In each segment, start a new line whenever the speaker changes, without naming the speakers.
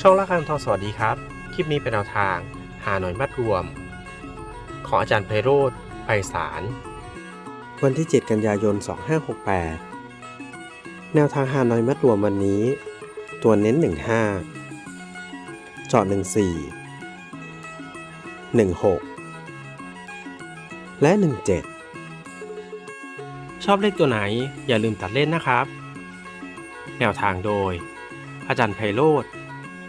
ช่องละคังทองสวัสดีครับ คลิปนี้เป็นแนวทาง หาหน่อยมัดรวม ของอาจารย์ไพโรธไพศาล วันที่ 7 กันยายน 2568 แนวทางหาหน่อยมัดรวมวันนี้ ตัวเน้น 15 เจาะ14 16 และ 17 ชอบเลขตัวไหนอย่าลืมตัดเล่นนะครับ แนวทางโดย อาจารย์ไพโรธ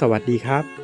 สวัสดีครับ